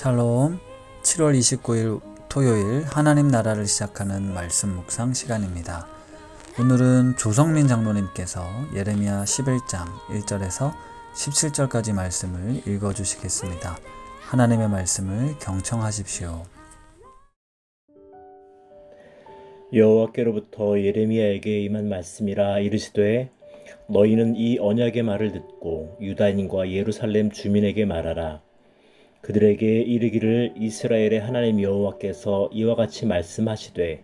샬롬 7월 29일 토요일 하나님 나라를 시작하는 말씀 묵상 시간입니다. 오늘은 조성민 장로님께서 예레미야 11장 1절에서 17절까지 말씀을 읽어 주시겠습니다. 하나님의 말씀을 경청하십시오. 여호와께로부터 예레미야에게 임한 말씀이라 이르시되 너희는 이 언약의 말을 듣고 유다인과 예루살렘 주민에게 말하라 그들에게 이르기를 이스라엘의 하나님 여호와께서 이와 같이 말씀하시되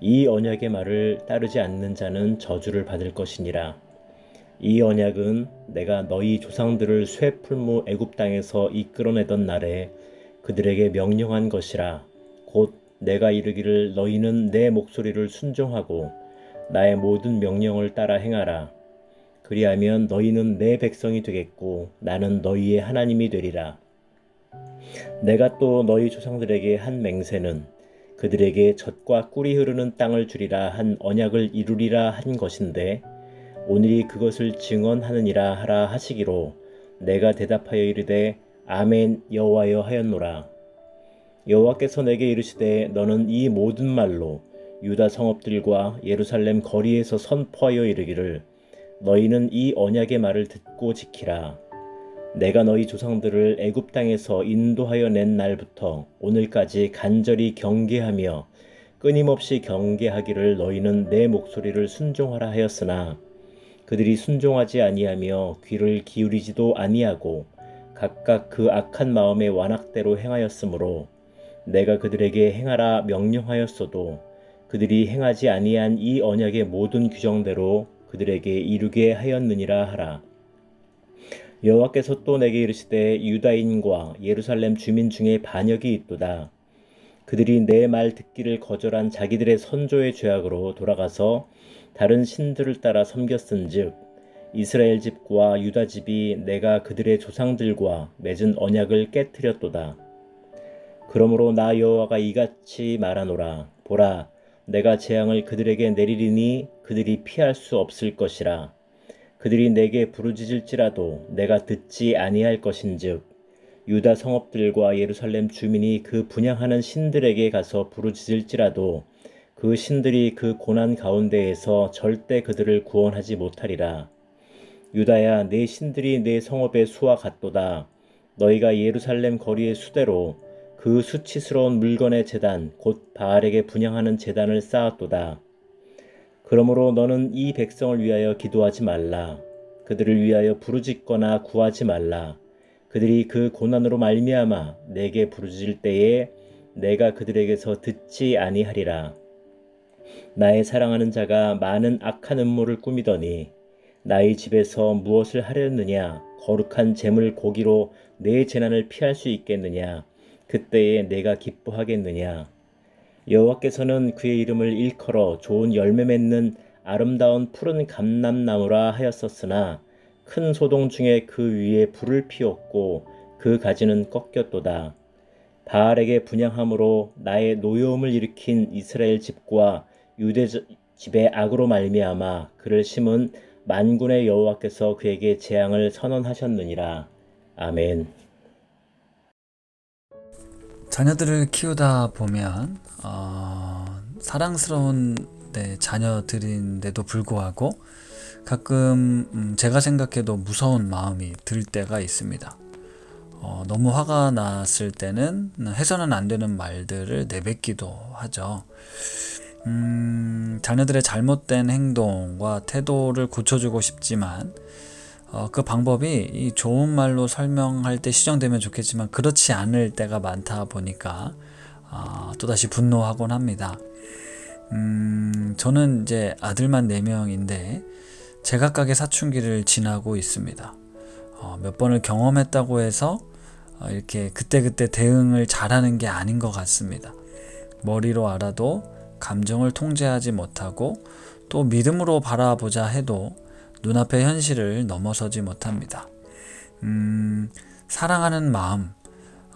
이 언약의 말을 따르지 않는 자는 저주를 받을 것이니라 이 언약은 내가 너희 조상들을 쇠풀무 애굽 땅에서 이끌어내던 날에 그들에게 명령한 것이라 곧 내가 이르기를 너희는 내 목소리를 순종하고 나의 모든 명령을 따라 행하라. 그리하면 너희는 내 백성이 되겠고 나는 너희의 하나님이 되리라. 내가 또 너희 조상들에게 한 맹세는 그들에게 젖과 꿀이 흐르는 땅을 주리라 한 언약을 이루리라 한 것인데 오늘이 그것을 증언하느니라 하라 하시기로 내가 대답하여 이르되 아멘 여호와여 하였노라. 여호와께서 내게 이르시되 너는 이 모든 말로 유다 성읍들과 예루살렘 거리에서 선포하여 이르기를 너희는 이 언약의 말을 듣고 지키라 내가 너희 조상들을 애굽 땅에서 인도하여 낸 날부터 오늘까지 간절히 경계하며 끊임없이 경계하기를 너희는 내 목소리를 순종하라 하였으나 그들이 순종하지 아니하며 귀를 기울이지도 아니하고 각각 그 악한 마음의 완악대로 행하였으므로 내가 그들에게 행하라 명령하였어도 그들이 행하지 아니한 이 언약의 모든 규정대로 그들에게 이루게 하였느니라 하라. 여호와께서 또 내게 이르시되 유다인과 예루살렘 주민 중에 반역이 있도다. 그들이 내 말 듣기를 거절한 자기들의 선조의 죄악으로 돌아가서 다른 신들을 따라 섬겼은즉 이스라엘 집과 유다 집이 내가 그들의 조상들과 맺은 언약을 깨뜨렸도다. 그러므로 나 여호와가 이같이 말하노라 보라 내가 재앙을 그들에게 내리리니 그들이 피할 수 없을 것이라 그들이 내게 부르짖을지라도 내가 듣지 아니할 것인즉 유다 성읍들과 예루살렘 주민이 그 분양하는 신들에게 가서 부르짖을지라도 그 신들이 그 고난 가운데에서 절대 그들을 구원하지 못하리라 유다야 내 신들이 내 성읍의 수와 같도다 너희가 예루살렘 거리의 수대로 그 수치스러운 물건의 재단 곧 바알에게 분양하는 재단을 쌓았도다. 그러므로 너는 이 백성을 위하여 기도하지 말라. 그들을 위하여 부르짖거나 구하지 말라. 그들이 그 고난으로 말미암아 내게 부르짖을 때에 내가 그들에게서 듣지 아니하리라. 나의 사랑하는 자가 많은 악한 음모를 꾸미더니 나의 집에서 무엇을 하렸느냐 거룩한 재물 고기로 내 재난을 피할 수 있겠느냐 그때에 내가 기뻐하겠느냐? 여호와께서는 그의 이름을 일컬어 좋은 열매 맺는 아름다운 푸른 감람나무라 하였었으나 큰 소동 중에 그 위에 불을 피웠고 그 가지는 꺾였도다. 바알에게 분양함으로 나의 노여움을 일으킨 이스라엘 집과 유대 집의 악으로 말미암아 그를 심은 만군의 여호와께서 그에게 재앙을 선언하셨느니라. 아멘. 자녀들을 키우다 보면 어, 사랑스러운 네, 자녀들인데도 불구하고 가끔 음, 제가 생각해도 무서운 마음이 들 때가 있습니다. 어, 너무 화가 났을 때는 해서는 안 되는 말들을 내뱉기도 하죠. 음, 자녀들의 잘못된 행동과 태도를 고쳐주고 싶지만 어, 그 방법이 이 좋은 말로 설명할 때 시정되면 좋겠지만 그렇지 않을 때가 많다 보니까 어, 또다시 분노하곤 합니다. 음, 저는 이제 아들만 4명인데 제각각의 사춘기를 지나고 있습니다. 어, 몇 번을 경험했다고 해서 어, 이렇게 그때그때 대응을 잘하는 게 아닌 것 같습니다. 머리로 알아도 감정을 통제하지 못하고 또 믿음으로 바라보자 해도 눈앞의 현실을 넘어서지 못합니다. 음, 사랑하는 마음,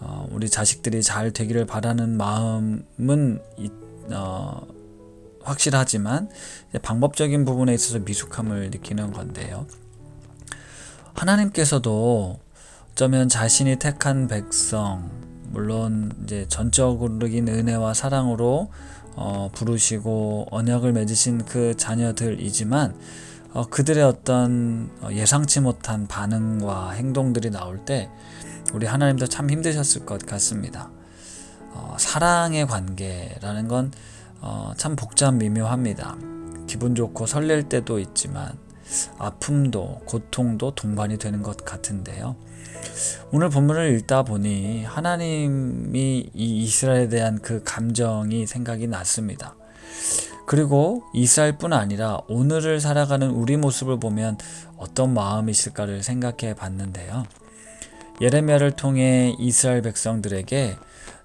어, 우리 자식들이 잘 되기를 바라는 마음은 어, 확실하지만 방법적인 부분에 있어서 미숙함을 느끼는 건데요. 하나님께서도 어쩌면 자신이 택한 백성, 물론 이제 전적인 은혜와 사랑으로 어, 부르시고 언약을 맺으신 그 자녀들이지만 어, 그들의 어떤 어, 예상치 못한 반응과 행동들이 나올 때 우리 하나님도 참 힘드셨을 것 같습니다. 어, 사랑의 관계라는 건 어, 참 복잡 미묘합니다. 기분 좋고 설렐 때도 있지만 아픔도 고통도 동반이 되는 것 같은데요. 오늘 본문을 읽다 보니 하나님이 이 이스라엘에 대한 그 감정이 생각이 났습니다. 그리고 이스라엘뿐 아니라 오늘을 살아가는 우리 모습을 보면 어떤 마음이실까를 생각해 봤는데요. 예레미야를 통해 이스라엘 백성들에게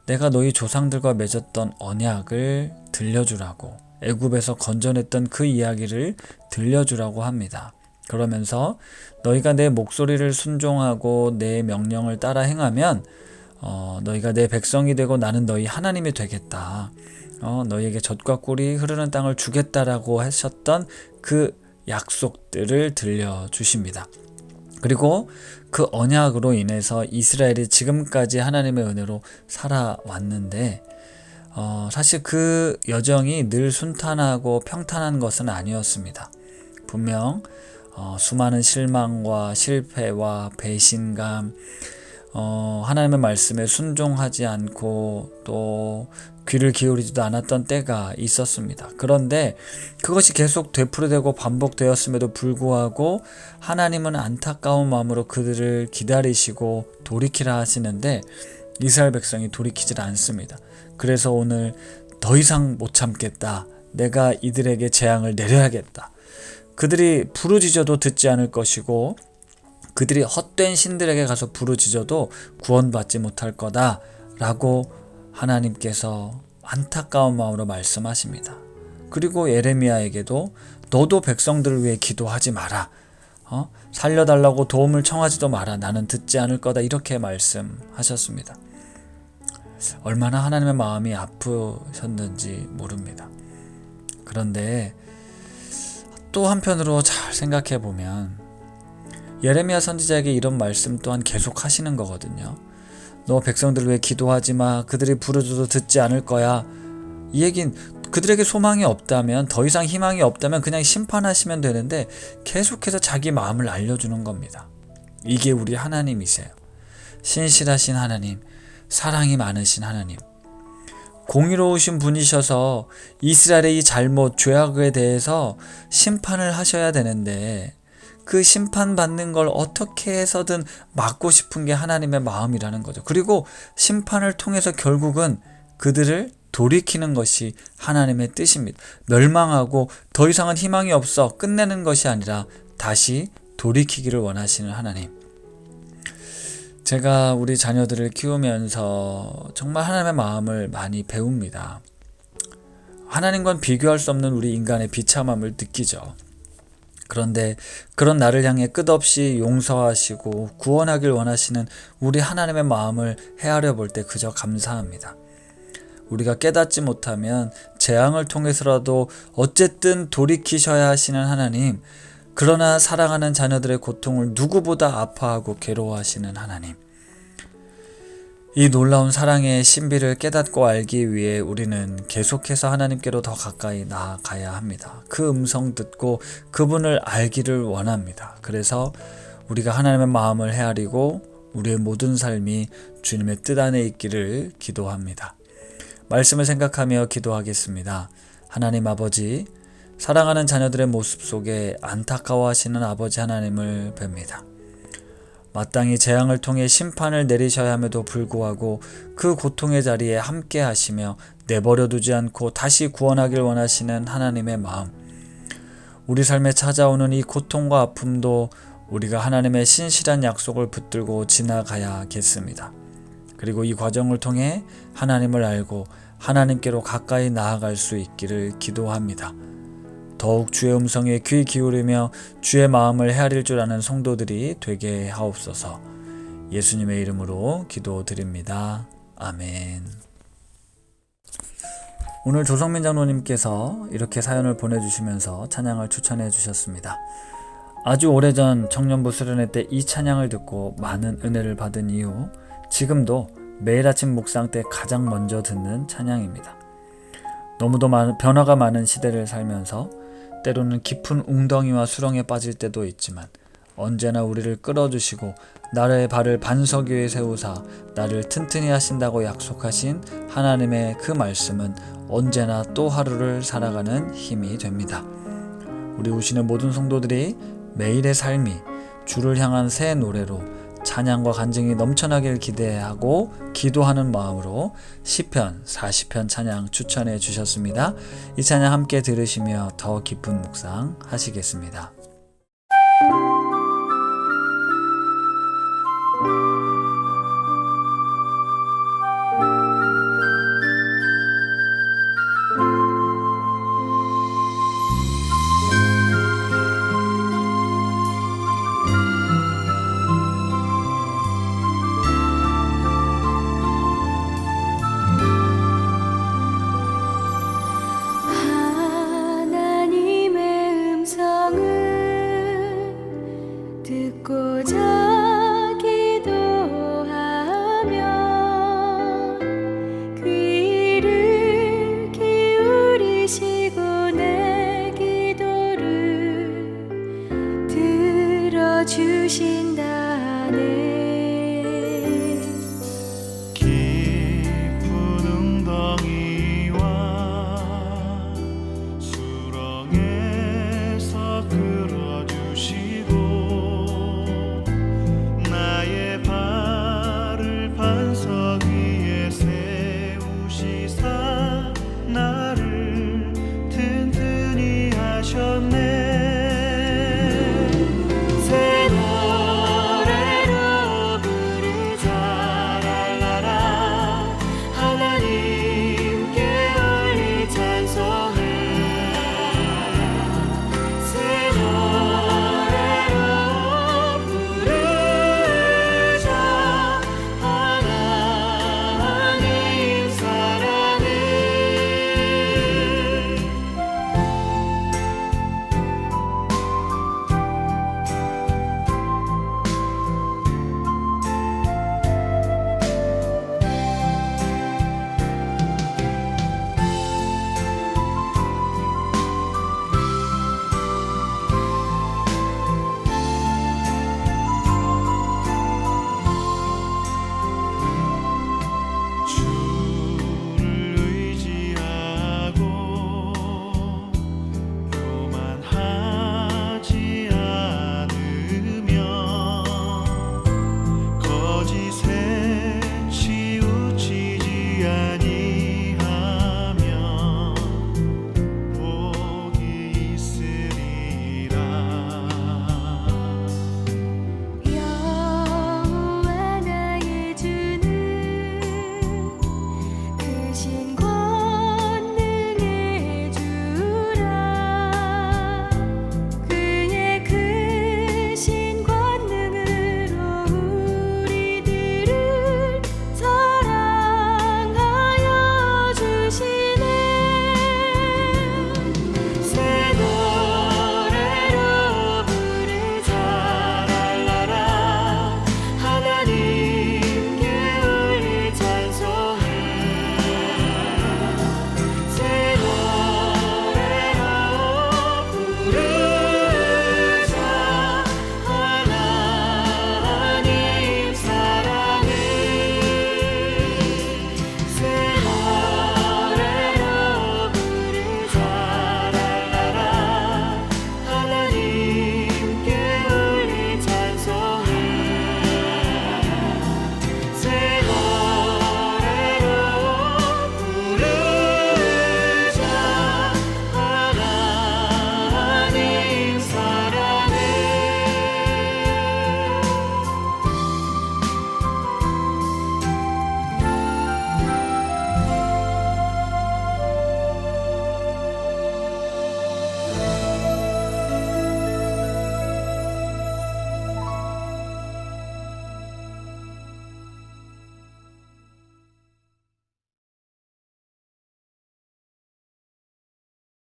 내가 너희 조상들과 맺었던 언약을 들려주라고 애굽에서 건져냈던 그 이야기를 들려주라고 합니다. 그러면서 너희가 내 목소리를 순종하고 내 명령을 따라 행하면 어, 너희가 내 백성이 되고 나는 너희 하나님이 되겠다. 어, 너희에게 젖과 꿀이 흐르는 땅을 주겠다라고 하셨던 그 약속들을 들려주십니다. 그리고 그 언약으로 인해서 이스라엘이 지금까지 하나님의 은혜로 살아왔는데 어, 사실 그 여정이 늘 순탄하고 평탄한 것은 아니었습니다. 분명 어, 수많은 실망과 실패와 배신감, 어, 하나님의 말씀에 순종하지 않고 또 귀를 기울이지도 않았던 때가 있었습니다. 그런데 그것이 계속 되풀이되고 반복되었음에도 불구하고 하나님은 안타까운 마음으로 그들을 기다리시고 돌이키라 하시는데 이스라엘 백성이 돌이키질 않습니다. 그래서 오늘 더 이상 못 참겠다. 내가 이들에게 재앙을 내려야겠다. 그들이 부르짖어도 듣지 않을 것이고 그들이 헛된 신들에게 가서 부르짖어도 구원받지 못할 거다라고 하나님께서 안타까운 마음으로 말씀하십니다. 그리고 예레미야에게도 너도 백성들을 위해 기도하지 마라. 어? 살려달라고 도움을 청하지도 마라. 나는 듣지 않을 거다. 이렇게 말씀하셨습니다. 얼마나 하나님의 마음이 아프셨는지 모릅니다. 그런데 또 한편으로 잘 생각해 보면 예레미야 선지자에게 이런 말씀 또한 계속 하시는 거거든요. 너 백성들을 위해 기도하지 마. 그들이 부르짖어도 듣지 않을 거야. 이 얘긴 그들에게 소망이 없다면 더 이상 희망이 없다면 그냥 심판하시면 되는데 계속해서 자기 마음을 알려주는 겁니다. 이게 우리 하나님이세요. 신실하신 하나님, 사랑이 많으신 하나님. 공의로우신 분이셔서 이스라엘의 이 잘못, 죄악에 대해서 심판을 하셔야 되는데 그 심판받는 걸 어떻게 해서든 막고 싶은 게 하나님의 마음이라는 거죠. 그리고 심판을 통해서 결국은 그들을 돌이키는 것이 하나님의 뜻입니다. 멸망하고 더 이상은 희망이 없어 끝내는 것이 아니라 다시 돌이키기를 원하시는 하나님. 제가 우리 자녀들을 키우면서 정말 하나님의 마음을 많이 배웁니다. 하나님과는 비교할 수 없는 우리 인간의 비참함을 느끼죠. 그런데 그런 나를 향해 끝없이 용서하시고 구원하길 원하시는 우리 하나님의 마음을 헤아려 볼 때 그저 감사합니다. 우리가 깨닫지 못하면 재앙을 통해서라도 어쨌든 돌이키셔야 하시는 하나님, 그러나 사랑하는 자녀들의 고통을 누구보다 아파하고 괴로워하시는 하나님. 이 놀라운 사랑의 신비를 깨닫고 알기 위해 우리는 계속해서 하나님께로 더 가까이 나아가야 합니다. 그 음성 듣고 그분을 알기를 원합니다. 그래서 우리가 하나님의 마음을 헤아리고 우리의 모든 삶이 주님의 뜻 안에 있기를 기도합니다. 말씀을 생각하며 기도하겠습니다. 하나님 아버지, 사랑하는 자녀들의 모습 속에 안타까워하시는 아버지 하나님을 뵙니다. 마땅히 재앙을 통해 심판을 내리셔야 함에도 불구하고 그 고통의 자리에 함께 하시며 내버려 두지 않고 다시 구원하길 원하시는 하나님의 마음. 우리 삶에 찾아오는 이 고통과 아픔도 우리가 하나님의 신실한 약속을 붙들고 지나가야겠습니다. 그리고 이 과정을 통해 하나님을 알고 하나님께로 가까이 나아갈 수 있기를 기도합니다. 더욱 주의 음성에 귀 기울이며 주의 마음을 헤아릴 줄 아는 성도들이 되게 하옵소서. 예수님의 이름으로 기도드립니다. 아멘. 오늘 조성민 장로님께서 이렇게 사연을 보내주시면서 찬양을 추천해 주셨습니다. 아주 오래전 청년부 수련회 때 이 찬양을 듣고 많은 은혜를 받은 이후 지금도 매일 아침 묵상 때 가장 먼저 듣는 찬양입니다. 너무도 많은 변화가 많은 시대를 살면서 때로는 깊은 웅덩이와 수렁에 빠질 때도 있지만 언제나 우리를 끌어주시고 나의 발을 반석 위에 세우사 나를 튼튼히 하신다고 약속하신 하나님의 그 말씀은 언제나 또 하루를 살아가는 힘이 됩니다. 우리 우시는 모든 성도들이 매일의 삶이 주를 향한 새 노래로 찬양과 간증이 넘쳐나길 기대하고 기도하는 마음으로 시편 40편 찬양 추천해 주셨습니다. 이 찬양 함께 들으시며 더 깊은 묵상 하시겠습니다. 国家